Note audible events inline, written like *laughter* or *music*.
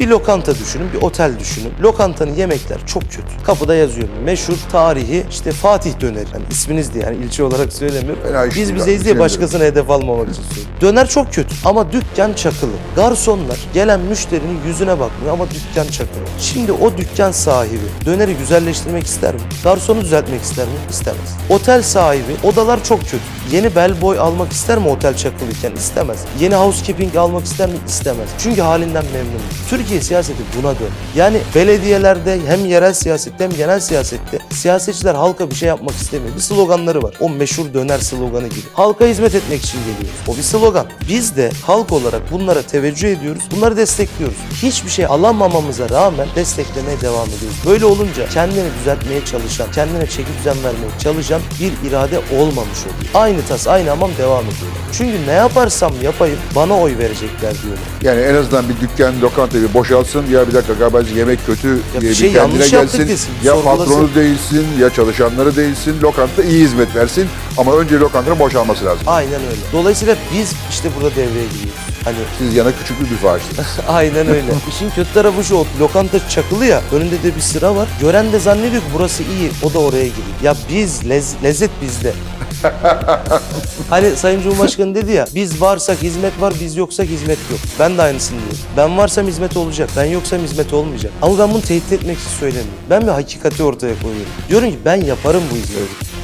Bir lokanta düşünün, bir otel düşünün. Lokantanın yemekler çok kötü. Kapıda yazıyor. Meşhur tarihi işte Fatih döneri. Yani isminiz diye yani ilçe olarak söylemiyorum. Fena iş Biz değil abi, bizeyiz diye şey başkasına hedef almamak için söylüyorum. Döner çok kötü ama dükkan çakılı. Garsonlar gelen müşterinin yüzüne bakmıyor ama dükkan çakılı. Şimdi o dükkan sahibi döneri güzelleştirmek ister mi? Garsonu düzeltmek ister mi? İstemez. Otel sahibi odalar çok kötü. Yeni bellboy almak ister mi otel çakılıyken? İstemez. Yeni housekeeping almak ister mi? İstemez. Çünkü halinden memnun. Türkiye siyaseti buna dön. Yani belediyelerde hem yerel siyasette hem genel siyasette siyasetçiler halka bir şey yapmak istemiyor. Bir sloganları var. O meşhur döner sloganı gibi. Halka hizmet etmek için geliyoruz. O bir slogan. Biz de halk olarak bunlara teveccüh ediyoruz. Bunları destekliyoruz. Hiçbir şey alamamamıza rağmen desteklemeye devam ediyoruz. Böyle olunca kendini düzeltmeye çalışan, kendine çeki düzen vermeye çalışan bir irade olmamış oluyor. Aynı tas, aynı hamam devam ediyor. Çünkü ne yaparsam yapayım bana oy verecekler diyorlar. Yani en azından bir dükkan, lokanta bir boşalsın. Ya bir dakika galiba yemek kötü bir diye bir, şey kendine gelsin. desin, Ya sorgulasın. patronu değilsin, ya çalışanları değilsin. Lokanta iyi hizmet versin. Ama önce lokantanın boşalması lazım. Aynen öyle. Dolayısıyla biz işte burada devreye giriyoruz. Hani Siz yana küçük bir büfacısınız. *laughs* aynen öyle. İşin kötü tarafı şu, lokanta çakılı ya, önünde de bir sıra var. Gören de zannediyor ki burası iyi, o da oraya giriyor. Ya biz, lez- lezzet bizde. *laughs* hani Sayın Cumhurbaşkanı dedi ya, biz varsak hizmet var, biz yoksak hizmet yok. Ben de aynısını diyorum. Ben varsam hizmet olacak, ben yoksam hizmet olmayacak. Ama ben bunu tehdit etmek için söylemiyorum. Ben bir hakikati ortaya koyuyorum. Diyorum ki ben yaparım bu hizmeti.